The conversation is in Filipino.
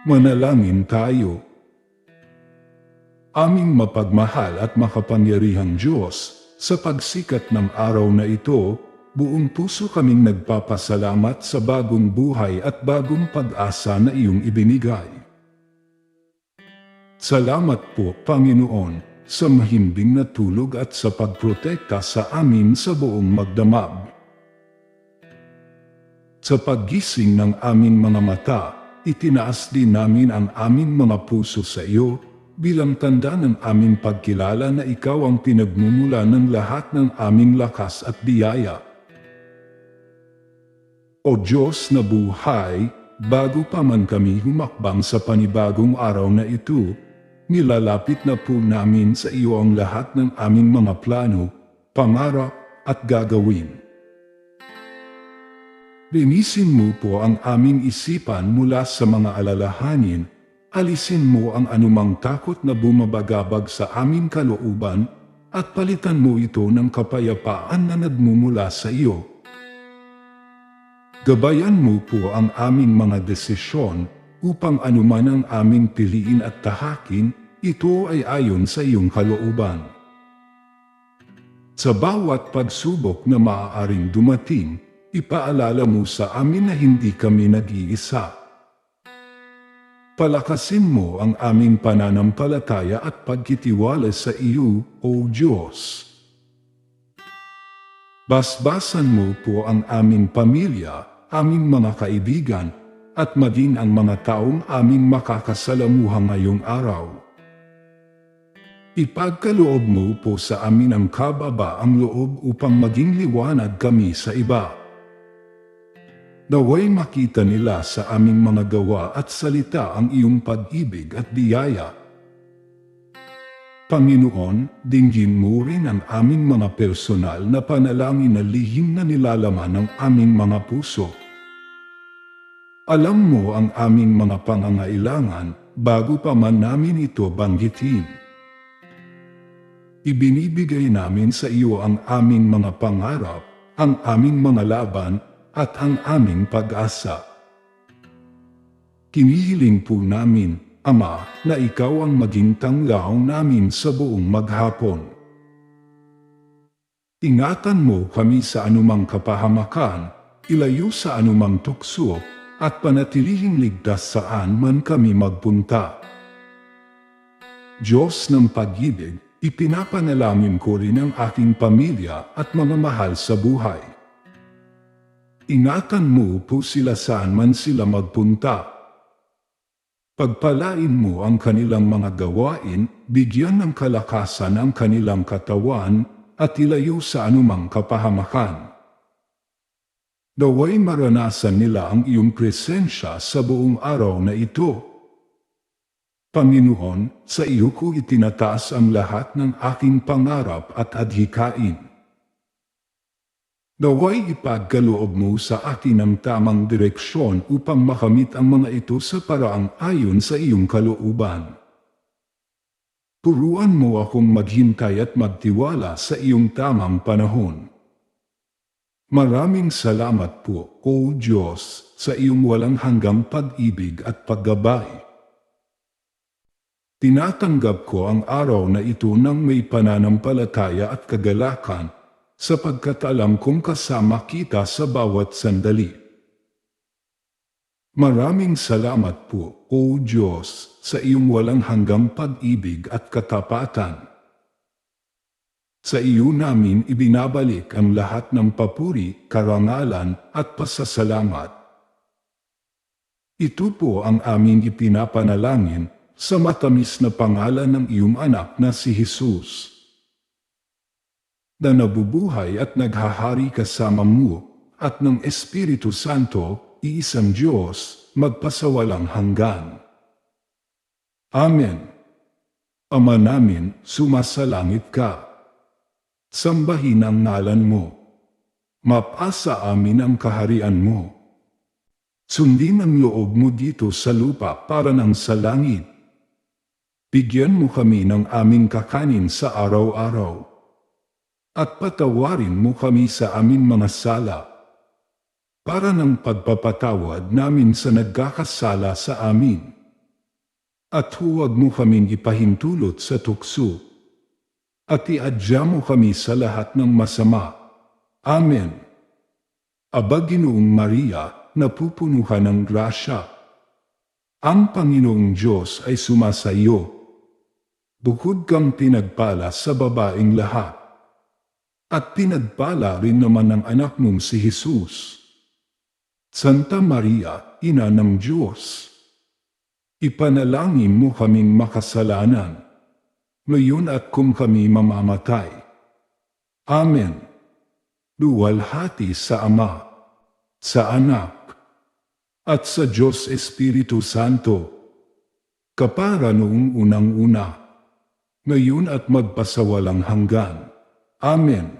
Manalangin tayo. Aming mapagmahal at makapangyarihang Diyos, sa pagsikat ng araw na ito, buong puso kaming nagpapasalamat sa bagong buhay at bagong pag-asa na iyong ibinigay. Salamat po, Panginoon, sa mahimbing na tulog at sa pagprotekta sa amin sa buong magdamag. Sa paggising ng aming mga mata, itinaas din namin ang aming mga puso sa iyo bilang tanda ng aming pagkilala na ikaw ang pinagmumula ng lahat ng aming lakas at biyaya. O Diyos na buhay, bago pa man kami humakbang sa panibagong araw na ito, nilalapit na po namin sa iyo ang lahat ng aming mga plano, pangarap at gagawin. Linisin mo po ang aming isipan mula sa mga alalahanin, alisin mo ang anumang takot na bumabagabag sa aming kalooban, at palitan mo ito ng kapayapaan na nagmumula sa iyo. Gabayan mo po ang aming mga desisyon upang anuman ang aming piliin at tahakin, ito ay ayon sa iyong kalooban. Sa bawat pagsubok na maaaring dumating, ipaalala mo sa amin na hindi kami nag-iisa. Palakasin mo ang aming pananampalataya at pagkitiwala sa iyo, O Diyos. Basbasan mo po ang aming pamilya, aming mga kaibigan, at maging ang mga taong aming makakasalamuha ngayong araw. Ipagkaloob mo po sa amin ang kababa ang loob upang maging liwanag kami sa iba. Naway makita nila sa aming mga gawa at salita ang iyong pag-ibig at biyaya. Panginoon, dinggin mo rin ang aming mga personal na panalangin na lihim na nilalaman ng aming mga puso. Alam mo ang aming mga pangangailangan bago pa man namin ito banggitin. Ibinibigay namin sa iyo ang aming mga pangarap, ang aming mga laban at ang aming pag-asa. Kinihiling po namin, Ama, na ikaw ang maging tanglaw namin sa buong maghapon. Ingatan mo kami sa anumang kapahamakan, ilayo sa anumang tukso, at panatilihing ligtas saan man kami magpunta. Diyos ng pag-ibig, ipinapanalangin ko rin ang aking pamilya at mga mahal sa buhay. Ingatan mo po sila saan man sila magpunta. Pagpalain mo ang kanilang mga gawain, bigyan ng kalakasan ang kanilang katawan, at ilayo sa anumang kapahamakan. Daway maranasan nila ang iyong presensya sa buong araw na ito. Panginoon, sa iyo ko itinataas ang lahat ng aking pangarap at adhikain. Naway ipagkaloob mo sa akin ang tamang direksyon upang makamit ang mga ito sa paraang ayon sa iyong kalooban. Turuan mo akong maghintay at magtiwala sa iyong tamang panahon. Maraming salamat po, O Diyos, sa iyong walang hanggang pag-ibig at paggabay. Tinatanggap ko ang araw na ito ng may pananampalataya at kagalakan sapagkat alam kong kasama kita sa bawat sandali. Maraming salamat po, O Diyos, sa iyong walang hanggang pag-ibig at katapatan. Sa iyo namin ibinabalik ang lahat ng papuri, karangalan at pasasalamat. Ito po ang aming ipinapanalangin sa matamis na pangalan ng iyong anak na si Jesus na nabubuhay at naghahari kasama mo, at ng Espiritu Santo, iisang Diyos, magpasawalang hanggan. Amen. Ama namin, sumasalangit ka. Sambahin ang ngalan mo. Mapasa amin ang kaharian mo. Sundin ang loob mo dito sa lupa para ng sa langit. Bigyan mo kami ng aming kakanin sa araw-araw at patawarin mo kami sa aming mga sala. Para ng pagpapatawad namin sa nagkakasala sa amin. At huwag mo kaming ipahintulot sa tukso. At iadya mo kami sa lahat ng masama. Amen. Aba Maria, napupuno ka ng grasya. Ang Panginoong Diyos ay sumasa iyo. Bukod kang pinagpala sa babaeng lahat. At pinagpala rin naman ng anak mong si Jesus. Santa Maria, Ina ng Diyos. Ipanalangin mo kaming makasalanan. Ngayon at kung kami mamamatay. Amen. Luwalhati sa Ama, sa Anak, at sa Diyos Espiritu Santo. Kapara noong unang-una, ngayon at magpasawalang hanggan. Amen.